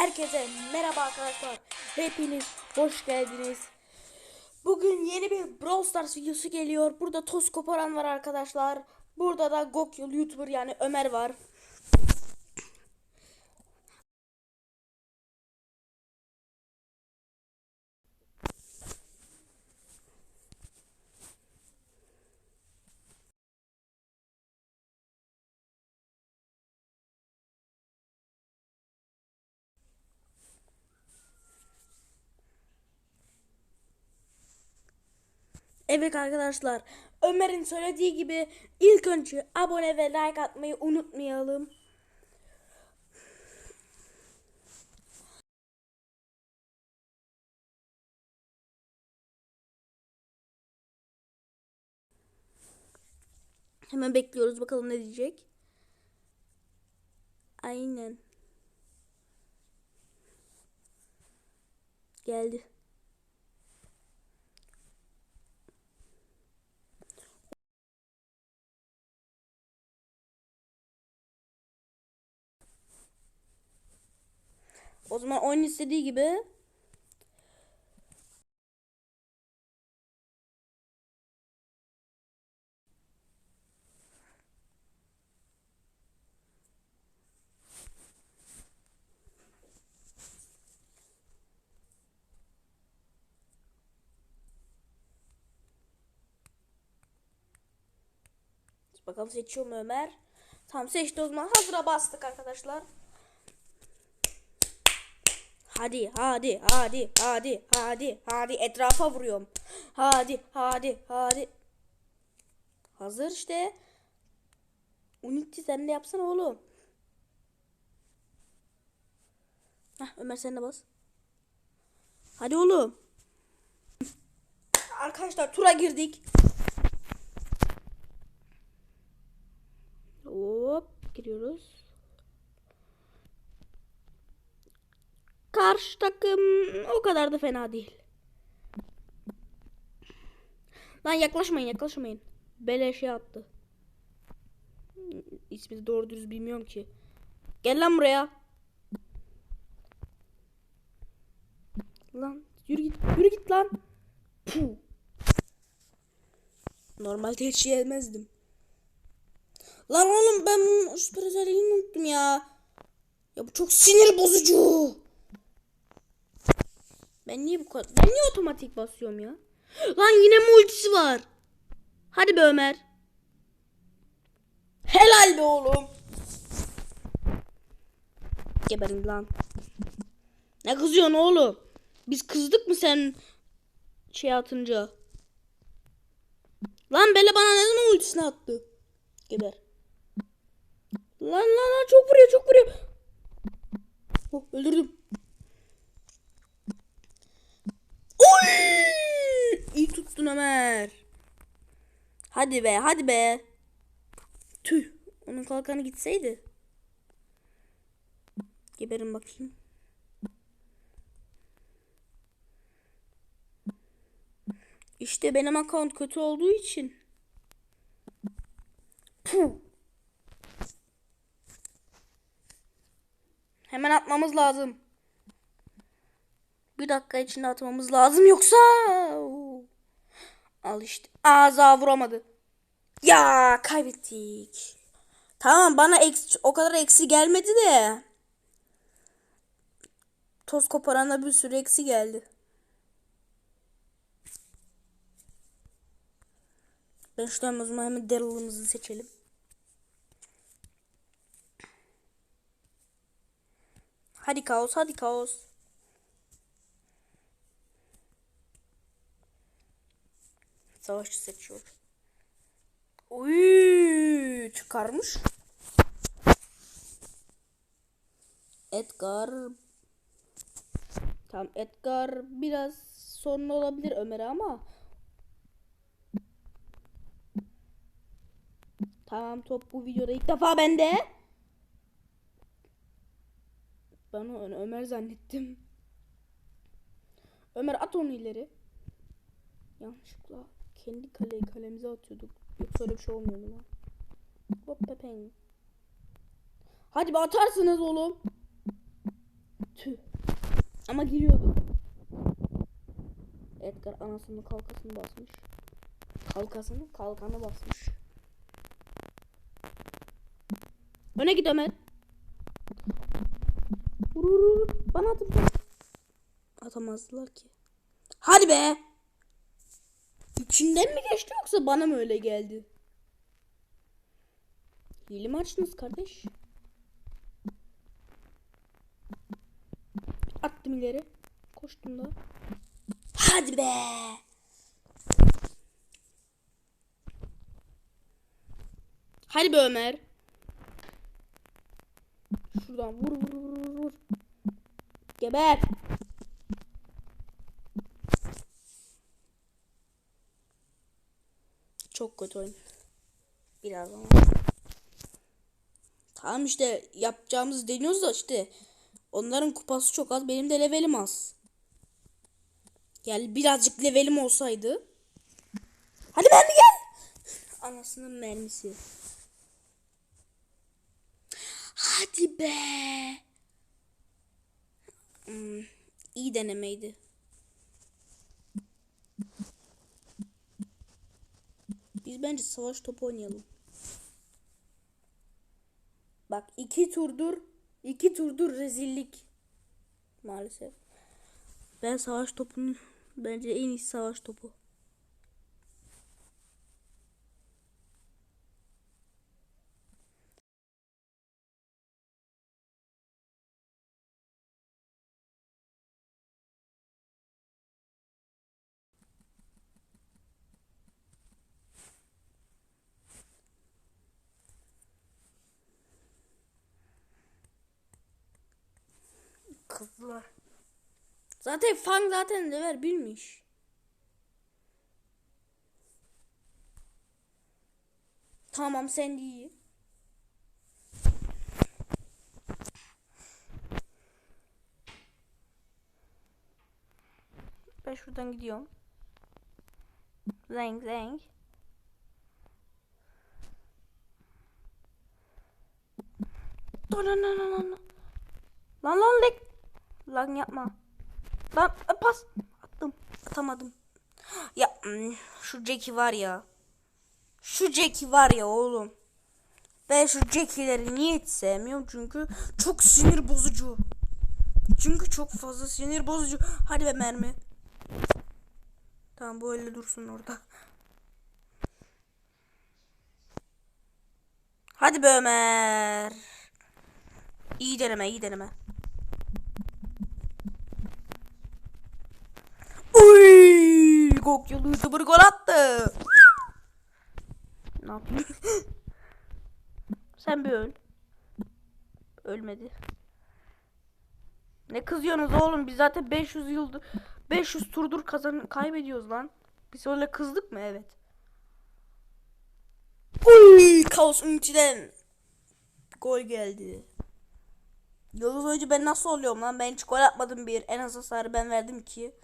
Herkese merhaba arkadaşlar. Hepiniz hoş geldiniz. Bugün yeni bir Brawl Stars videosu geliyor. Burada toz koparan var arkadaşlar. Burada da Gokyul YouTuber yani Ömer var. Evet arkadaşlar. Ömer'in söylediği gibi ilk önce abone ve like atmayı unutmayalım. Hemen bekliyoruz bakalım ne diyecek. Aynen. Geldi. O zaman oyun istediği gibi Bakalım seçiyor mu Ömer? Tamam seçti o zaman. Hazıra bastık arkadaşlar. Hadi hadi hadi hadi hadi hadi etrafa vuruyorum. Hadi hadi hadi. Hazır işte. Unity sen de yapsana oğlum. Heh, Ömer sen de bas. Hadi oğlum. Arkadaşlar tura girdik. Hop giriyoruz. Karşı takım o kadar da fena değil. Lan yaklaşmayın yaklaşmayın. Beleşe attı. İsmini doğru düz bilmiyorum ki. Gel lan buraya. Lan yürü git yürü git lan. Puh. Normalde hiç yemezdim. Lan oğlum ben bunun süper özelliğini unuttum ya. Ya bu çok sinir bozucu. Ben niye bu kadar... Ben niye otomatik basıyorum ya? Lan yine mi var? Hadi be Ömer. Helal be oğlum. Geberin lan. Ne kızıyorsun oğlum? Biz kızdık mı sen şey atınca? Lan Bele bana ne zaman ultisini attı? Geber. Lan lan lan çok vuruyor çok vuruyor. Oh, öldürdüm. Oy! İyi tuttun Ömer. Hadi be hadi be. Tüh onun kalkanı gitseydi. Geberin bakayım. İşte benim account kötü olduğu için. Hemen atmamız lazım. Bir dakika içinde atmamız lazım yoksa. Al işte. Ağza vuramadı. Ya kaybettik. Tamam bana eksi, o kadar eksi gelmedi de. Toz koparana bir sürü eksi geldi. Ben şuradan o zaman hemen Daryl'ımızı seçelim. Hadi kaos, hadi kaos. Savaşçı seçiyor. Uy, çıkarmış. Edgar. Tamam Edgar biraz sorun olabilir Ömer'e ama. Tamam top bu videoda ilk defa bende. Ben onu Ömer zannettim. Ömer at onu ileri. Yanlışlıkla kendi kaleyi kalemize atıyorduk. Yoksa öyle bir şey olmuyor mu lan? Hop pepeng. Hadi bir atarsınız oğlum. Tüh. Ama giriyordu. Edgar anasının kalkasını basmış. Kalkasını kalkanı basmış. Öne git Ömer. Vur vur vur. Bana atın. Atamazdılar ki. Hadi be. İçinden mi geçti yoksa bana mı öyle geldi? Hile mi açtınız kardeş? Attım ileri. Koştum da. Hadi be. Hadi be Ömer. Şuradan vur vur vur vur. Geber. Çok kötü oyun. Biraz ama. Tamam işte yapacağımız deniyoruz da işte. Onların kupası çok az. Benim de levelim az. Yani birazcık levelim olsaydı. Hadi mermi gel. Anasının mermisi. Hadi be. Hmm, iyi denemeydi. Biz bence savaş topu oynayalım. Bak iki turdur iki turdur rezillik. Maalesef. Ben savaş topunu bence en iyi savaş topu. Kızlar. Zaten Fang zaten level bilmiş. Tamam sen de iyi. Ben şuradan gidiyorum. Zeng zeng. Lan lan lan lan lan. Lan lan lek. Lan yapma. Lan e, pas. Attım. Atamadım. Ya hmm, şu Jackie var ya. Şu Jackie var ya oğlum. Ben şu Jackie'leri niye hiç sevmiyorum çünkü çok sinir bozucu. Çünkü çok fazla sinir bozucu. Hadi be mermi. Tamam bu öyle dursun orada. Hadi be Ömer. İyi deneme iyi deneme. Uy! Gokyalı YouTuber gol attı. ne yapayım? Sen bir öl. Ölmedi. Ne kızıyorsunuz oğlum? Biz zaten 500 yıldır 500 turdur kazan kaybediyoruz lan. Biz öyle kızdık mı? Evet. Uy! Kaos Ünitiden gol geldi. Yıldız oyuncu ben nasıl oluyorum lan? Ben hiç gol atmadım bir. En az hasarı ben verdim ki.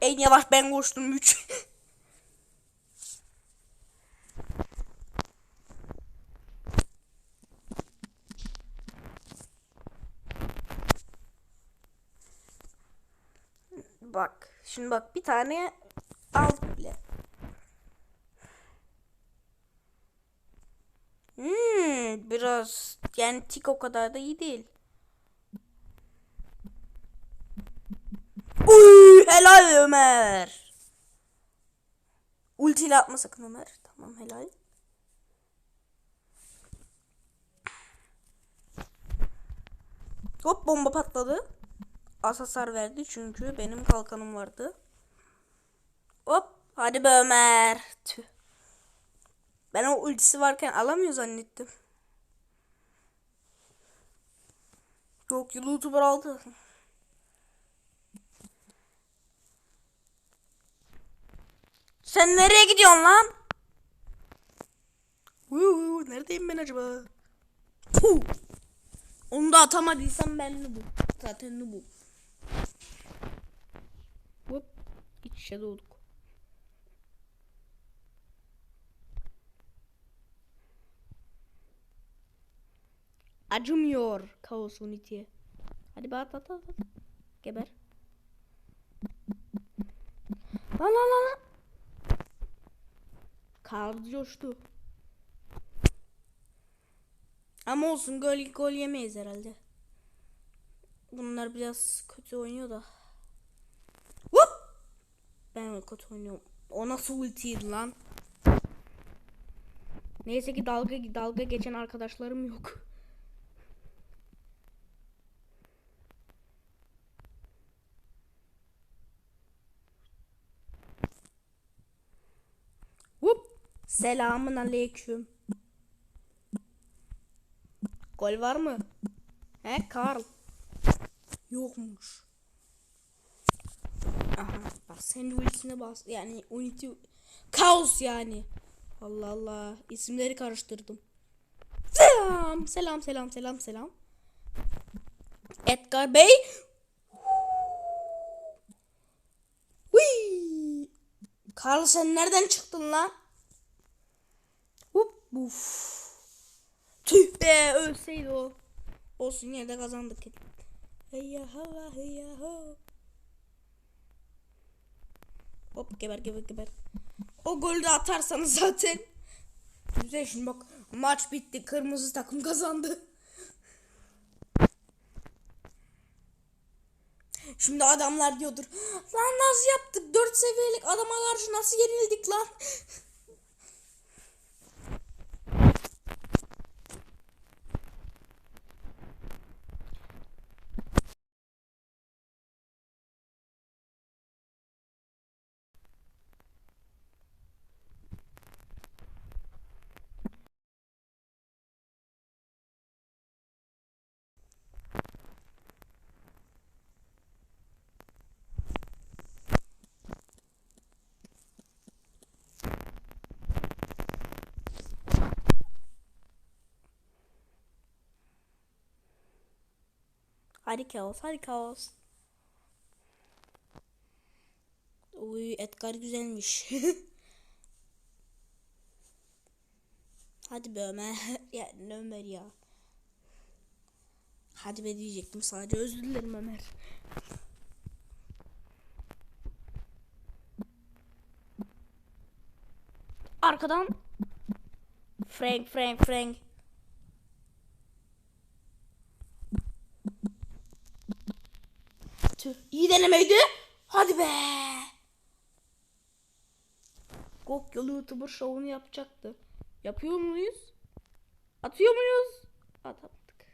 En yavaş ben koştum 3. bak. Şimdi bak bir tane aldık bile. Hmm, biraz yani tik o kadar da iyi değil. Uy, helal Ömer. Ultiyle atma sakın Ömer. Tamam helal. Hop bomba patladı. Az hasar verdi çünkü benim kalkanım vardı. Hop hadi be Ömer. Tüh. Ben o ultisi varken alamıyor zannettim. Yok YouTuber aldı. Sen nereye gidiyorsun lan? Uuu, neredeyim ben acaba? Puh. Onu da atamadıysam ben bu. Zaten bu. Hop. İç içe doğduk. Acımıyor Kaos Unity'ye. Hadi be at at at. at. Geber. Lan lan lan lan. Karl coştu. Ama olsun gol gol yemeyiz herhalde. Bunlar biraz kötü oynuyor da. Whoop! Ben kötü oynuyorum. O nasıl ultiydi lan? Neyse ki dalga dalga geçen arkadaşlarım yok. Selamun aleyküm. Gol var mı? He Karl. Yokmuş. Aha bak senin ultisine bas. Yani ulti kaos yani. Allah Allah isimleri karıştırdım. Selam selam selam selam selam. Edgar Bey. Karl sen nereden çıktın lan? Uf. Tüh be ölseydi o. Olsun yine de kazandık. Heyya hava heyya ho. Hop geber geber geber. O golü de atarsanız zaten. Güzel şimdi bak maç bitti. Kırmızı takım kazandı. Şimdi adamlar diyordur. Lan nasıl yaptık? 4 seviyelik adama karşı nasıl yenildik lan? Hadi kaos, hadi kaos. Uy Edgar güzelmiş. hadi be Ömer. ya ne Ömer ya. Hadi be diyecektim sadece özür dilerim Ömer. Arkadan Frank Frank Frank Tüh, iyi denemeydi. Hadi be. Gokyalı YouTuber şovunu yapacaktı. Yapıyor muyuz? Atıyor muyuz? Atamadık.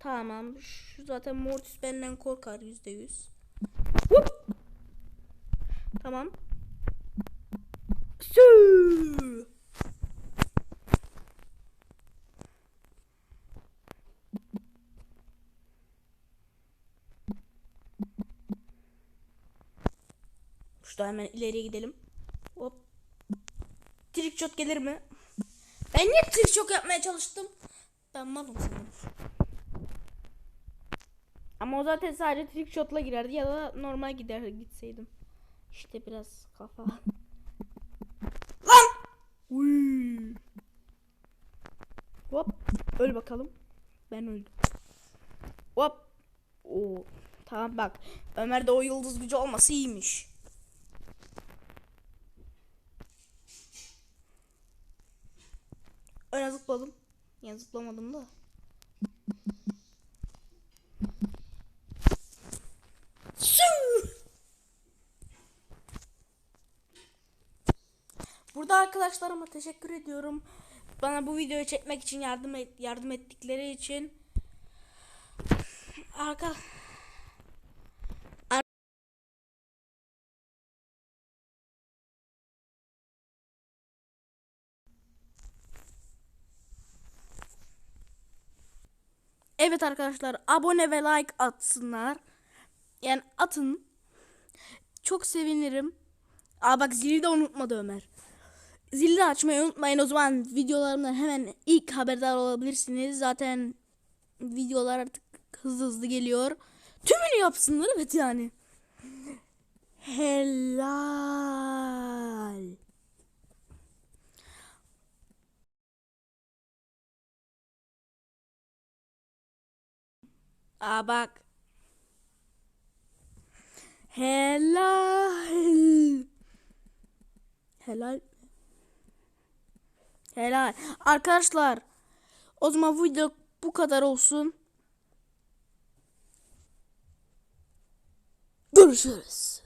Tamam. Şu zaten Mortis benden korkar yüzde yüz. Tamam. Sü. Şurada hemen ileriye gidelim. Hop. Trick shot gelir mi? Ben niye trick shot yapmaya çalıştım? Ben malım sanırım. Ama o zaten sadece trick shot'la girerdi ya da normal gider gitseydim. İşte biraz kafa. Lan! Uy. Hop. Öl bakalım. Ben öldüm. Hop. Oo. Tamam bak. Ömer'de o yıldız gücü olması iyiymiş. Öne zıpladım. Yani zıplamadım da. Burada arkadaşlarıma teşekkür ediyorum. Bana bu videoyu çekmek için yardım et, yardım ettikleri için. Arka Evet arkadaşlar abone ve like atsınlar. Yani atın. Çok sevinirim. Aa bak zili de unutmadı Ömer. Zili de açmayı unutmayın. O zaman videolarımdan hemen ilk haberdar olabilirsiniz. Zaten videolar artık hızlı hızlı geliyor. Tümünü yapsınlar evet yani. Helal. Aa bak. Helal. Helal. Helal. Arkadaşlar o zaman video bu kadar olsun. Görüşürüz.